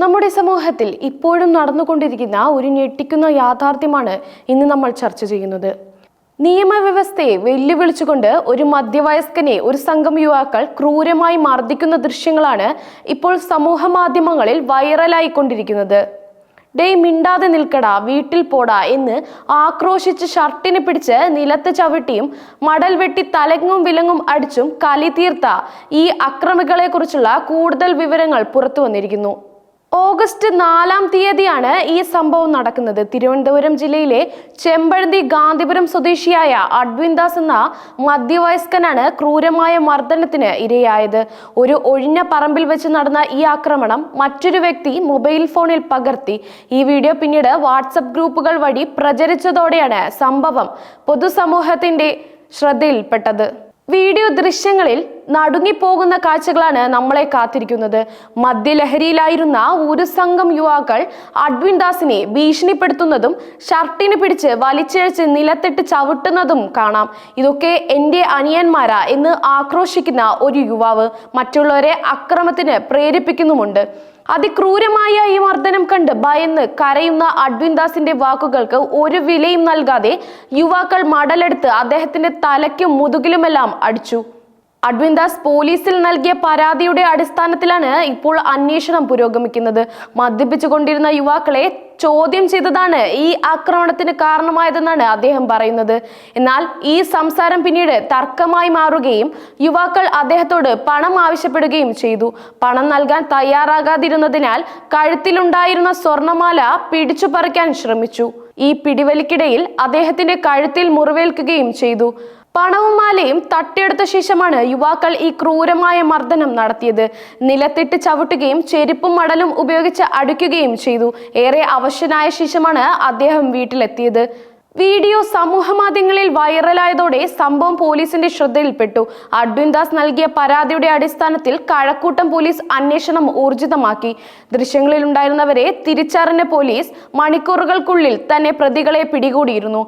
നമ്മുടെ സമൂഹത്തിൽ ഇപ്പോഴും നടന്നുകൊണ്ടിരിക്കുന്ന ഒരു ഞെട്ടിക്കുന്ന യാഥാർത്ഥ്യമാണ് ഇന്ന് നമ്മൾ ചർച്ച ചെയ്യുന്നത്. നിയമവ്യവസ്ഥയെ വെല്ലുവിളിച്ചുകൊണ്ട് ഒരു മധ്യവയസ്കനെ ഒരു സംഘം യുവാക്കൾ ക്രൂരമായി മർദ്ദിക്കുന്ന ദൃശ്യങ്ങളാണ് ഇപ്പോൾ സമൂഹ മാധ്യമങ്ങളിൽ വൈറലായിക്കൊണ്ടിരിക്കുന്നത്. ഡേയ് മിണ്ടാതെ നിൽക്കടാ വീട്ടിൽ പോടാ എന്ന് ആക്രോശിച്ച് ഷർട്ടിനെ പിടിച്ച് നിലത്ത് ചവിട്ടിയും മടൽ വെട്ടി തലങ്ങും വിലങ്ങും അടിച്ചും കലി തീർത്ത ഈ അക്രമികളെ കുറിച്ചുള്ള കൂടുതൽ വിവരങ്ങൾ പുറത്തു വന്നിരിക്കുന്നു. ഓഗസ്റ്റ് നാലാം തീയതിയാണ് ഈ സംഭവം നടക്കുന്നത്. തിരുവനന്തപുരം ജില്ലയിലെ ചെമ്പഴന്തി ഗാന്ധിപുരം സ്വദേശിയായ അഡ്വിൻ ദാസ് എന്ന മധ്യവയസ്കനാണ് ക്രൂരമായ മർദ്ദനത്തിന് ഇരയായത്. ഒരു ഒഴിഞ്ഞ പറമ്പിൽ വെച്ച് നടന്ന ഈ ആക്രമണം മറ്റൊരു വ്യക്തി മൊബൈൽ ഫോണിൽ പകർത്തി. ഈ വീഡിയോ പിന്നീട് വാട്സപ്പ് ഗ്രൂപ്പുകൾ വഴി പ്രചരിച്ചതോടെയാണ് സംഭവം പൊതുസമൂഹത്തിന്റെ ശ്രദ്ധയിൽപ്പെട്ടത്. വീഡിയോ ദൃശ്യങ്ങളിൽ നടുങ്ങിപ്പോകുന്ന കാഴ്ചകളാണ് നമ്മളെ കാത്തിരിക്കുന്നത്. മദ്യലഹരിയിലായിരുന്ന ഒരു സംഘം യുവാക്കൾ അഡ്വിൻ ദാസിനെ ഭീഷണിപ്പെടുത്തുന്നതും ഷർട്ടിന് പിടിച്ച് വലിച്ചിഴച്ച് നിലത്തിട്ട് ചവിട്ടുന്നതും കാണാം. ഇതൊക്കെ എന്റെ അനിയന്മാരാ എന്ന് ആക്രോശിക്കുന്ന ഒരു യുവാവ് മറ്റുള്ളവരെ അക്രമത്തിന് പ്രേരിപ്പിക്കുന്നുമുണ്ട്. അതിക്രൂരമായ ഈ മർദ്ദനം കണ്ട് ഭയന്ന് കരയുന്ന അഡ്വിൻ ദാസിന്റെ വാക്കുകൾക്ക് ഒരു വിലയും നൽകാതെ യുവാക്കൾ മടലെടുത്ത് അദ്ദേഹത്തിന്റെ തലയ്ക്കും മുതുകിലുമെല്ലാം അടിച്ചു. അഡ്വിൻ ദാസ് പോലീസിൽ നൽകിയ പരാതിയുടെ അടിസ്ഥാനത്തിലാണ് ഇപ്പോൾ അന്വേഷണം പുരോഗമിക്കുന്നത്. മദ്യപിച്ചുകൊണ്ടിരുന്ന യുവാക്കളെ ചോദ്യം ചെയ്തതാണ് ഈ ആക്രമണത്തിന് കാരണമായതെന്നാണ് അദ്ദേഹം പറയുന്നത്. എന്നാൽ ഈ സംസാരം പിന്നീട് തർക്കമായി മാറുകയും യുവാക്കൾ അദ്ദേഹത്തോട് പണം ആവശ്യപ്പെടുകയും ചെയ്തു. പണം നൽകാൻ തയ്യാറാകാതിരുന്നതിനാൽ കഴുത്തിലുണ്ടായിരുന്ന സ്വർണമാല പിടിച്ചു പറിക്കാൻ ശ്രമിച്ചു. ഈ പിടിവലിക്കിടയിൽ അദ്ദേഹത്തിന്റെ കഴുത്തിൽ മുറിവേൽക്കുകയും ചെയ്തു. പണവും മാലയും തട്ടിയെടുത്ത ശേഷമാണ് യുവാക്കൾ ഈ ക്രൂരമായ മർദ്ദനം നടത്തിയത്. നിലത്തിട്ട് ചവിട്ടുകയും ചെരുപ്പും മടലും ഉപയോഗിച്ച് അടിക്കുകയും ചെയ്തു. ഏറെ അവശനായ ശേഷമാണ് അദ്ദേഹം വീട്ടിലെത്തിയത്. വീഡിയോ സമൂഹമാധ്യമങ്ങളിൽ വൈറലായതോടെ സംഭവം പോലീസിന്റെ ശ്രദ്ധയിൽപ്പെട്ടു. അഡ്വിൻ ദാസ് നൽകിയ പരാതിയുടെ അടിസ്ഥാനത്തിൽ കഴക്കൂട്ടം പോലീസ് അന്വേഷണം ഊർജിതമാക്കി. ദൃശ്യങ്ങളിൽ ഉണ്ടായിരുന്നവരെ തിരിച്ചറിഞ്ഞ പോലീസ് മണിക്കൂറുകൾക്കുള്ളിൽ തന്നെ പ്രതികളെ പിടികൂടിയിരുന്നു.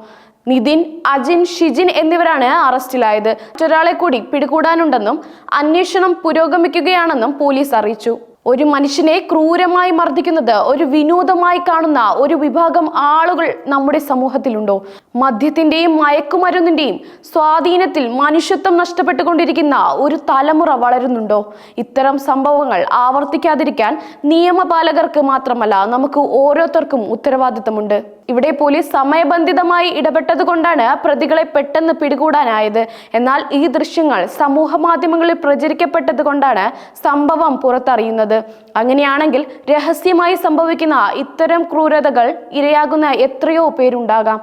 നിതിൻ അജിൻ ഷിജിൻ എന്നിവരാണ് അറസ്റ്റിലായത്. മറ്റൊരാളെ കൂടി പിടികൂടാനുണ്ടെന്നും അന്വേഷണം പുരോഗമിക്കുകയാണെന്നും പോലീസ് അറിയിച്ചു. ഒരു മനുഷ്യനെ ക്രൂരമായി മർദ്ദിക്കുന്നത് ഒരു വിനോദമായി കാണുന്ന ഒരു വിഭാഗം ആളുകൾ നമ്മുടെ സമൂഹത്തിലുണ്ടോ? മദ്യത്തിന്റെയും മയക്കുമരുന്നിന്റെയും സ്വാധീനത്തിൽ മനുഷ്യത്വം നഷ്ടപ്പെട്ടുകൊണ്ടിരിക്കുന്ന ഒരു തലമുറ വളരുന്നുണ്ടോ? ഇത്തരം സംഭവങ്ങൾ ആവർത്തിക്കാതിരിക്കാൻ നിയമപാലകർക്ക് മാത്രമല്ല നമുക്ക് ഓരോരുത്തർക്കും ഉത്തരവാദിത്തമുണ്ട്. ഇവിടെ പോലീസ് സമയബന്ധിതമായി ഇടപെട്ടതുകൊണ്ടാണ് പ്രതികളെ പെട്ടെന്ന് പിടികൂടാനായത്. എന്നാൽ ഈ ദൃശ്യങ്ങൾ സമൂഹ മാധ്യമങ്ങളിൽ പ്രചരിക്കപ്പെട്ടത് കൊണ്ടാണ് സംഭവം പുറത്തറിയുന്നത്. അങ്ങനെയാണെങ്കിൽ രഹസ്യമായി സംഭവിക്കുന്ന ഇത്തരം ക്രൂരതകൾ ഇരയാകുന്ന എത്രയോ പേരുണ്ടാകാം.